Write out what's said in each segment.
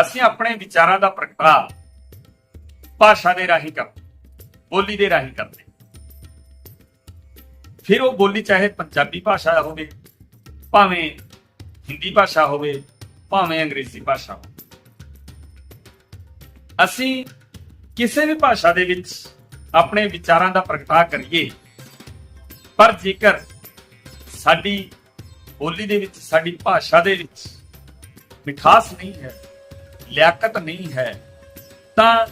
ਅਸੀਂ ਆਪਣੇ ਵਿਚਾਰਾਂ ਦਾ ਪ੍ਰਗਟਾਅ ਭਾਸ਼ਾ ਦੇ ਰਾਹੀਂ ਕਰਦੇ, ਬੋਲੀ ਦੇ ਰਾਹੀਂ ਕਰਦੇ। ਫਿਰ ਉਹ ਬੋਲੀ ਚਾਹੇ ਪੰਜਾਬੀ ਭਾਸ਼ਾ ਹੋਵੇ, ਭਾਵੇਂ ਹਿੰਦੀ ਭਾਸ਼ਾ ਹੋਵੇ, ਭਾਵੇਂ ਅੰਗਰੇਜ਼ੀ ਭਾਸ਼ਾ ਹੋਵੇ। ਅਸੀਂ ਕਿਸੇ ਵੀ ਭਾਸ਼ਾ ਦੇ ਵਿੱਚ ਆਪਣੇ ਵਿਚਾਰਾਂ ਦਾ ਪ੍ਰਗਟਾਅ ਕਰੀਏ, ਪਰ ਜੇਕਰ ਸਾਡੀ ਬੋਲੀ ਦੇ ਵਿੱਚ, ਸਾਡੀ ਭਾਸ਼ਾ ਦੇ ਵਿੱਚ ਮਿਠਾਸ ਨਹੀਂ ਹੈ ਲਿਆਕਤ ਨਹੀਂ ਹੈ, ਤਾਂ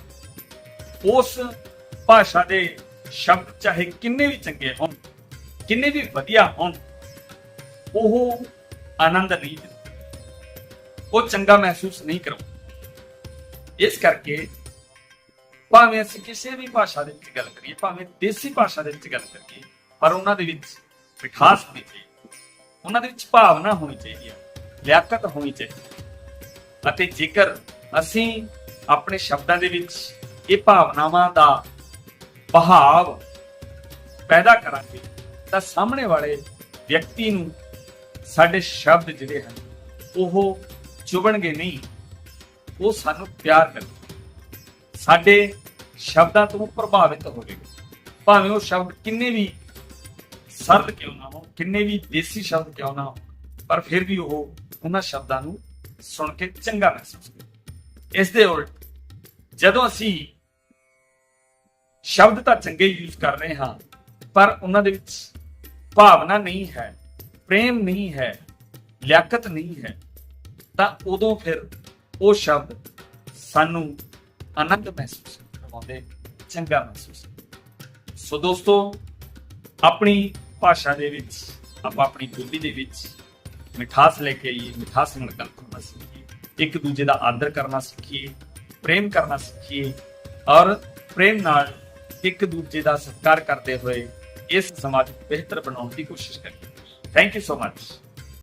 ਉਸ ਭਾਸ਼ਾ ਦੇ ਸ਼ਬਦ ਚਾਹੇ ਕਿੰਨੇ ਵੀ ਚੰਗੇ ਹੋਣ, ਕਿੰਨੇ ਵੀ ਵਧੀਆ ਹੋਣ, ਉਹ ਆਨੰਦ ਨਹੀਂ ਉਹ ਚੰਗਾ ਮਹਿਸੂਸ ਨਹੀਂ ਕਰੋ ਇਸ ਕਰਕੇ ਭਾਵੇਂ ਅਸੀਂ ਕਿਸੇ ਵੀ ਭਾਸ਼ਾ ਦੇ ਵਿੱਚ ਗੱਲ ਕਰੀਏ, ਭਾਵੇਂ ਦੇਸੀ ਭਾਸ਼ਾ ਦੇ ਵਿੱਚ ਗੱਲ ਕਰੀਏ, ਪਰ ਉਹਨਾਂ ਦੇ ਵਿੱਚ ਵਿਕਾਸ ਹੋਣੀ ਚਾਹੀਦੀ ਉਹਨਾਂ ਦੇ ਵਿੱਚ ਭਾਵਨਾ ਹੋਣੀ ਚਾਹੀਦੀ ਹੈ, ਲਿਆਕਤ ਹੋਣੀ ਚਾਹੀਦੀ ਹੈ। ਅਤੇ ਜੇਕਰ ਅਸੀਂ ਆਪਣੇ ਸ਼ਬਦਾਂ ਦੇ ਵਿੱਚ ਇਹ ਭਾਵਨਾਵਾਂ ਦਾ ਬਹਾਵ ਪੈਦਾ ਕਰਾਂਗੇ, ਤਾਂ ਸਾਹਮਣੇ ਵਾਲੇ ਵਿਅਕਤੀ ਨੂੰ ਸਾਡੇ ਸ਼ਬਦ ਜਿਹੜੇ ਹਨ, ਉਹ ਚੁਭਣਗੇ ਨਹੀਂ। ਉਹ ਸਾਨੂੰ ਪਿਆਰ ਕਰਨਗੇ। ਸਾਡੇ ਸ਼ਬਦਾਂ ਤੋਂ ਪ੍ਰਭਾਵਿਤ ਹੋਵੇਗਾ। ਭਾਵੇਂ ਉਹ ਸ਼ਬਦ ਕਿੰਨੇ ਵੀ ਸਰਲ ਕਿਉਂ ਨਾ ਹੋਣ, ਕਿੰਨੇ ਵੀ ਦੇਸੀ ਸ਼ਬਦ ਕਿਉਂ ਨਾ ਹੋਣ, ਪਰ ਫਿਰ ਵੀ ਉਹ ਉਹਨਾਂ ਸ਼ਬਦਾਂ ਨੂੰ ਸੁਣ ਕੇ ਚੰਗਾ ਮਹਿਸੂਸ ਕਰੇ। ਇਸ ਦੇ ਉਲਟ, ਜਦੋਂ ਅਸੀਂ ਸ਼ਬਦ ਤਾਂ ਚੰਗੇ ਯੂਜ਼ ਕਰ ਰਹੇ ਹਾਂ, ਪਰ ਉਹਨਾਂ ਦੇ ਵਿੱਚ ਭਾਵਨਾ ਨਹੀਂ ਹੈ, ਪ੍ਰੇਮ ਨਹੀਂ ਹੈ, ਲਿਆਕਤ ਨਹੀਂ ਹੈ, ਤਾਂ ਉਦੋਂ ਫਿਰ ਉਹ ਸ਼ਬਦ ਸਾਨੂੰ ਆਨੰਦ ਮਹਿਸੂਸ ਕਰਵਾਉਂਦੇ, ਚੰਗਾ ਮਹਿਸੂਸ ਸੋ ਦੋਸਤੋ, ਆਪਣੀ ਭਾਸ਼ਾ ਦੇ ਵਿੱਚ, ਆਪਾਂ ਆਪਣੀ ਬੋਲੀ ਦੇ ਵਿੱਚ ਮਿਠਾਸ ਲੈ ਕੇ ਆਈਏ, ਮਿਠਾਸ ਨਾਲ ਗੱਲ ਕਰਨਾ ਸੀ ਇੱਕ ਦੂਜੇ ਦਾ ਆਦਰ ਕਰਨਾ ਸਿੱਖੀਏ, ਪ੍ਰੇਮ ਕਰਨਾ ਸਿੱਖੀਏ ਔਰ ਪ੍ਰੇਮ ਨਾਲ ਇੱਕ ਦੂਜੇ ਦਾ ਸਤਿਕਾਰ ਕਰਦੇ ਹੋਏ ਇਸ ਸਮਾਜ ਨੂੰ ਬਿਹਤਰ ਬਣਾਉਣ ਦੀ ਕੋਸ਼ਿਸ਼ ਕਰੀਏ। Thank you so much